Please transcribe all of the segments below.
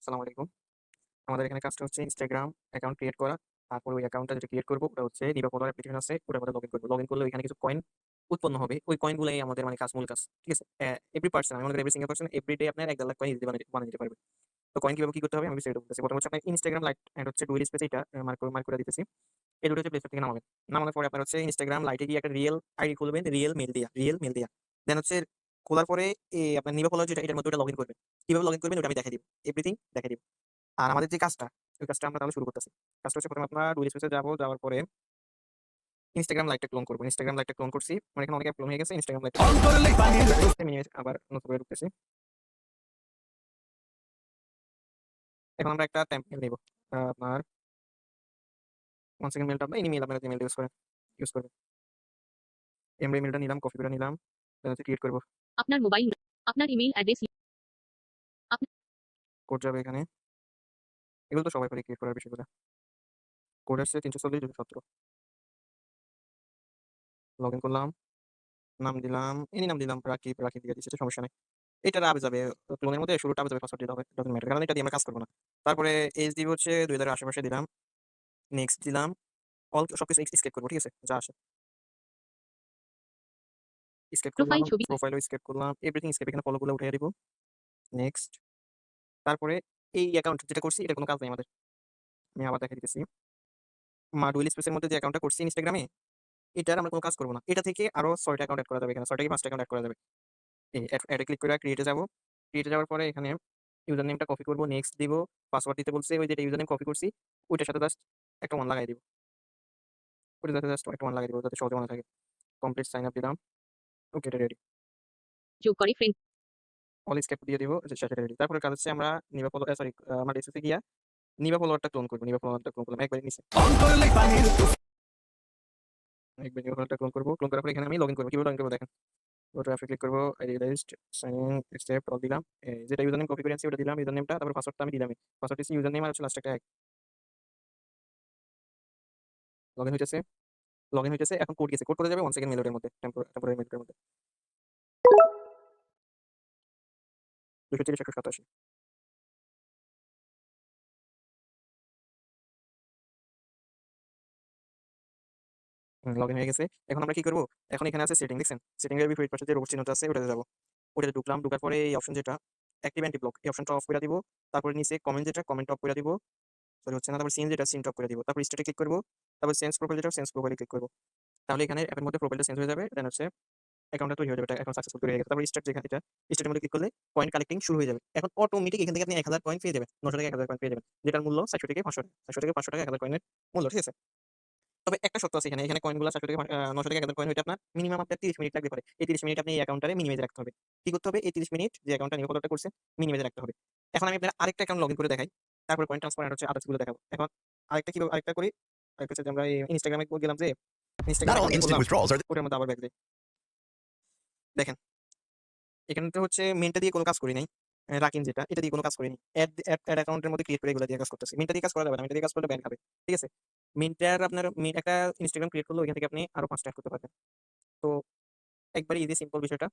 আসসালামু আলাইকুম। আমাদের এখানে কাজটা হচ্ছে ইনস্টাগ্রাম অ্যাকাউন্ট ক্রিয়েট করা। তারপর ওই অ্যাকাউন্টটা যেটা ক্রিয়েট করব ওটা হচ্ছে নিবা ফলোয়ার অ্যাপ্লিকেশন আছে ওটার মধ্যে লগইন করব। লগইন করলে ওইখানে কিছু কয়েন উৎপন্ন হবে। ওই কয়েনগুলাই আমাদের মানে কাজ মূল কাজ। ঠিক আছে? এভরি পারসন আমি every single person every day আপনার ১-১.৫ লাখ কয়েন ইজিলি বানিয়ে নিতে পারবে। তো কয়েন কীভাবে কি করতে হবে আমি বিস্তারিত বলতেছি। প্রথমে হচ্ছে আপনার Instagram লাইট এন্ড হচ্ছে ডুয়েল স্পেস এটা মার্ক মার্ক করে দিতেছি। এই দুটো হচ্ছে প্লে থেকে নামাবেন। নামানোর পরে আপনার হচ্ছে ইনস্টাগ্রাম লাইটে গিয়ে একটা রিয়েল আইডি খুলবেন রিয়েল মেল দিয়া, রিয়েল মেল দিয়া। দেন হচ্ছে খোলার পরে আপনার নিবা ফলোয়ার যেটা এটার মধ্যে ওটা লগইন করবেন। কীভাবে লগইন করবেন ওটা আমি দেখাই দিব। এভরিথিং দেখাই দিব। আর আমাদের যে কাজটা, ওই কাজটা আমরা তাহলে শুরু করতেছি। কাজটা হচ্ছে প্রথমে আপনার ডুয়েল স্পেসে যাব, যাওয়ার পরে ইনস্টাগ্রাম লাইটটা ক্লোন করব। ইনস্টাগ্রাম লাইটটা ক্লোন করছি। আমার এখানে অনেক ক্লোন হয়ে গেছে। লাইটটা আমি আবার নতুন করে ঢুকতেছি। এখন আমরা একটা thumbnail নিব। আপনার 1 সেকেন্ড মেইলটা আপনার মেইল আপনারা যে ইউজ করেন, ইউজ করবেন। এমনি মেইলটা নিলাম, কপি করে নিলাম। ক্রিয়েট করব। আপনার মোবাইল আপনার ইমেইল অ্যাড্রেস কোড যাবে এখানে। এগুলো তো সবাই পারে ক্রিয়েট করার বিষয়গুলা। কোড আসছে 340 217 লগইন করলাম। নাম দিলাম, এনি নাম দিলাম, রাকিব, রাকিব দিয়ে দিচ্ছি, সমস্যা নাই। এটা আবে যাবে ক্লোনের মধ্যে শুরুটা আবে যাবে পাসওয়ার্ড দিতে হবে। ডজন্ট ম্যাটার কারণ এটা দিয়ে আমরা কাজ করব না। তারপরে এজ দিব হচ্ছে 2000 এর আশেপাশে দিলাম। নেক্সট দিলাম। অল সবকিছু এক্স স্কেপ করব। ঠিক আছে? যা আসে। স্কেপ করলাম, প্রোফাইল প্রোফাইলও স্কেপ করলাম। এভরিথিং স্কেপ এখানে ফলোগুলো উঠাইয়া দিব। নেক্সট। তারপরে এই অ্যাকাউন্ট যেটা করছি এটার কোনো কাজ নাই আমাদের। আমি আবার দেখাই দিতেছি। মা ডুয়েল স্পেসের মধ্যে যে অ্যাকাউন্টটা করছি এ, এটার আমরা কোনো কাজ করব না। এটা থেকে আরও ৬ টা অ্যাকাউন্ট এড করা যাবে এখানে। ৬ টা কি ৫ টা অ্যাকাউন্ট এড করা যাবে। এই এড ক্লিক করে ক্রিয়েট যাব। ক্রিয়েট যাওয়ার পরে এখানে ইউজার নেমটা কপি করব নেক্সট দিব। পাসওয়ার্ড দিতে বলছে ওই যেটা ইউজার নেম কপি করছি, ওইটার সাথে জাস্ট একটা ওয়ান লাগাই দিব। ওইটার সাথে জাস্ট একটা 1 লাগাই দিব যাতে সহজে মনে থাকে। কমপ্লিট সাইন আপ দিলাম। ওকে এটা রেডি। যোগ করে ফ্রেন্ড অল স্কেপ দিয়ে দিব। আচ্ছা সেটা রেডি। তারপরে কাজ হচ্ছে আমরা নিবা ফলো সরি আমার এসএসসি গিয়া নিবা ফলোয়ারটা ক্লোন করব। নিবা ফলোয়ারটা ক্লোন করলাম একবারে নিচে। একবার নিবা ফলোয়ারটা ক্লোন করব। ক্লোন করার পরে এখানে আমি লগইন করব। কীভাবে লগইন করব দেখেন। অ্যাপে ক্লিক করব। ID list, sign in, accept all দিলাম। এই যেটা ইউজার নেম কপি করে আনছি ওটা দিলাম। ইউজার নেমটা তারপর পাসওয়ার্ডটা আমি দিলামই। পাসওয়ার্ড দিচ্ছি ইউজার নেম আর হচ্ছে লাস্টে একটা এক। লগইন হইতেছে। লগইন হইতেছে। এখন কোড গেছে। কোড কোথায় যাবে 1 সেকেন্ড মেইলের মধ্যে। টেম্পোরারি মেইলের মধ্যে। 230 187 হুম, লগইন হয়ে গেছে। এখন আমরা কি করব এখন এখানে আছে সেটিং দেখছেন? সেটিং এর বিপরীত পাশে যে রোবট চিহ্নটা আছে ওটাতে যাব। ওটাতে ঢুকলাম। ঢুকার পরে এই অপশন যেটা অ্যাক্টিভ অ্যান্টি ব্লক এই অপশনটা অফ করে দিব। তারপরে নিচে কমেন্ট যেটা কমেন্ট অফ করে দিব। সরি হচ্ছে না। তারপর সিন যেটা সিনটা অফ করে দিব। তারপর স্টেটে ক্লিক করব। তারপর চেঞ্জ প্রোফাইল যেটা চেঞ্জ প্রোফাইলে ক্লিক করব। তাহলে এখানে অ্যাপের মধ্যে প্রোফাইলটা চেঞ্জ হয়ে যাবে। দেন হচ্ছে অ্যাকাউন্টটা তৈরি হয়ে যাবে। এখন সাকসেসফুল তৈরি হয়ে গেছে। তারপর স্টার্ট যেখানে, এটা স্টার্টের মধ্যে ক্লিক করলে কয়েন কালেক্টিং শুরু হয়ে যাবে। এখন অটোমেটিক এখান থেকে আপনি 1000 কয়েন পেয়ে যাবেন। 900 টাকায় 1000 কয়েন পেয়ে যাবেন। যেটার মূল্য 400 থেকে 500 টাকা। 400 থেকে 500 টাকা 1000 কয়েনের মূল্য। ঠিক আছে? তবে একটা শর্ত আছে এখানে। এখানে কয়েনগুলা 400 থেকে 900 থেকে 1000 কয়েন হইতে আপনার মিনিমাম আপনার 30 মিনিট লাগতে পারে। এই 30 মিনিট আপনি এই অ্যাকাউন্টটারে মিনিমাইজ রাখতে হবে। কি করতে হবে? এই 30 মিনিট যে অ্যাকাউন্টটা নিয়ে ফলোটা করছে মিনিমাইজ রাখতে হবে। এখন আমি আপনার আরেকটা অ্যাকাউন্ট লগ ইন করে দেখাই। তারপর কয়েন ট্রান্সফার হচ্ছে আদার্সগুলো দেখাবো। এখন আরেকটা কীভাবে, আরেকটা করি। যে আমরা এ গেলাম যে ওটার মধ্যে আবার ব্যাক। দেখেন। এখানে তো হচ্ছে মেইনটা দিয়ে কোনো কাজ করি নাই। অ্যা রাকিন যেটা এটা দিয়ে কোনো কাজ করিনি। এড এড অ্যাকাউন্টের মধ্যে ক্রিয়েট করে এগুলা দিয়ে কাজ করতেছি। মিন্টটা দিয়ে কাজ করা যাবে না। মিন্টটা দিয়ে কাজ করলে ব্যান খাবে। ঠিক আছে? মিন্টার আপনার মি একটা Instagram ক্রিয়েট করলে ওইখান থেকে আপনি আরও 5 টা করতে পারবেন। তো একবারে ইজি সিম্পল বিষয়টা।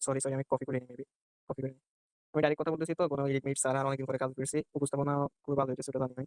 সরি, সরি আমি কপি করে নিই মেবি। কপি করে নিই। আমি ডাইরেক্ট কথা বলতেছি তো কোনো এডিট মিট ছাড়া অনেকদিন পরে কাজ করছি। উপস্থাপনা খুবই ভালো হইতেছে ওটা জানি নাই।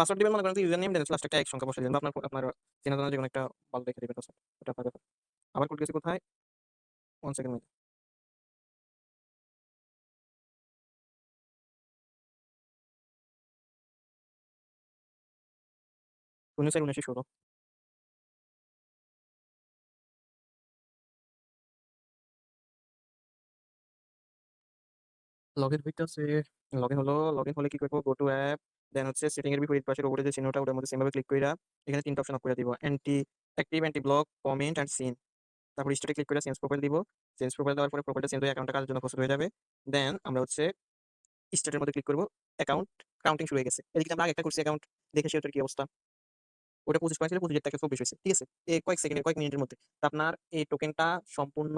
পাসওয়ার্ড দিবেন, মনে করেন ইউজার আপনার ব্যাপার। আবার কোড গেছে কোথায়? 1 সেকেন্ড হলে কি করব? Go to app. দেন হচ্ছে সেটিং এর বিপরীত পাশের উপরে যে চিহ্নটা ওটার মধ্যে সেম ভাবে ক্লিক কইরা এখানে ৩ টা অপশন অফ কইরা দিব। Anti active anti block, comment and seen. তারপর স্টেটে ক্লিক করে চেঞ্জ প্রোফাইল দিব। চেঞ্জ প্রোফাইল দেওয়ার পরে প্রোফাইলটা চেঞ্জ হয়ে অ্যাকাউন্টটা কাজের জন্য প্রস্তুত হয়ে যাবে। দেন আমরা হচ্ছে স্টেটের মধ্যে ক্লিক করব। অ্যাকাউন্ট কাউন্টিং শুরু হয়ে গেছে। এদিকে আমরা আগে একটা করছি অ্যাকাউন্ট দেখে সেটার কি অবস্থা। ওটা পঁচিশ কয়েক ছিল পঁচিশ টাকা চব্বিশ হয়েছে। ঠিক আছে? এই কয়েক সেকেন্ডের কয়েক মিনিটের মধ্যে। আপনার এই টোকেনটা সম্পূর্ণ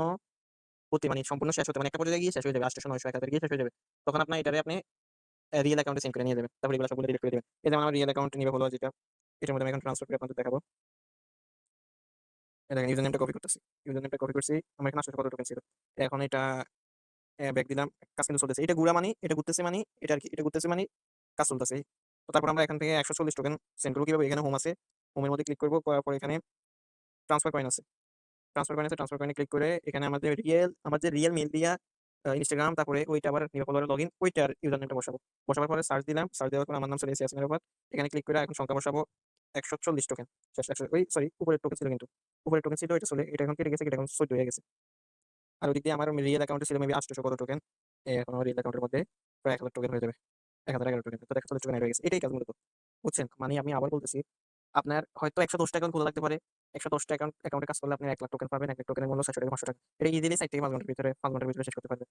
হতে মানে সম্পূর্ণ শেষ হতে মানে একটা পর্যায়ে গিয়ে শেষ হয়ে যাবে। আটশো নয়শো এক হাজার গিয়ে শেষ হয়ে যাবে। তখন আপনার এটারে আপনি রিয়েল অ্যাকাউন্টে সেন্ড করে নিয়ে যাবেন তারপর এগুলো সবগুলো ডিলিট করে দেবেন এই যেমন আমার রিয়েল অ্যাকাউন্ট নিবে হলো যেটা এটার মধ্যে আমি এখন ট্রান্সফার করে আপনাদের দেখাবো দেখেন ইউজার নেমটা কপি করতেছি ইউজার নেমটা কপি করছি আমার এখানে আসলে কত টোকেন ছিল এখন এটা ব্যাক দিলাম কাজ কিন্তু চলতেছে এটা ঘুরা মানি এটা ঘুরতেছে মানি এটা আর কি এটা ঘুরতেছে মানি কাজ চলতেছে তো তারপর আমরা এখান থেকে একশো চল্লিশ টোকেন সেন্ড করব কীভাবে এখানে হোম আছে হোমের মধ্যে ক্লিক করব করার পর এখানে ট্রান্সফার কয়েন আছে ট্রান্সফার কয়েন আছে ট্রান্সফার কয়েনে ক্লিক করে এখানে আমাদের রিয়েল আমাদের রিয়েল মেল দিয়া ইনস্টাগ্রাম তারপরে ওইটা আবার নিবা লগ ইন ওইটার ইউজার নেমটা বসাবো। বসাবার পরে সার্চ দিলাম সার্চ দেওয়ার পর আমার নাম চলে ইয়াসিনের উপর এখানে ক্লিক করে এখন সংখ্যা বসাবো একশো চল্লিশ টোকেন ওই সরি উপরের টোকেন ছিল কিন্তু। উপরের টোকেন ছিল, এটা চলে, এটা এখন কেটে গেছে, এটা এখন চোদ্দ হয়ে গেছে। আর ওদিক দিয়ে আমার রিয়েল অ্যাকাউন্টে ছিল মেবি আটশো কত টোকেন এখন রিয়েল অ্যাকাউন্টের মধ্যে প্রায় এক হাজার টোকেন হয়ে যাবে। এক হাজার এগারো টোকেন তো একশো চল্লিশ টোকেন হয়ে গেছে। এটাই কাজ মূলত। বুঝছেন? মানে আমি আবার বলতেছি আপনার হয়তো একশো দশটা অ্যাকাউন্ট খোলা লাগতে পারে। একশো দশটা অ্যাকাউন্ট অ্যাকাউন্টে কাজ করলে আপনি এক লাখ টোকেন পাবেন, এক লাখ টোকেনের মূল্য সাতশো টাকা পাঁচশো টাকা। এটা ইজিলি সাইট থেকে পাঁচ ঘণ্টার ভিতরে পাঁচ ঘণ্টার ভিতরে শেষ করতে পারবেন।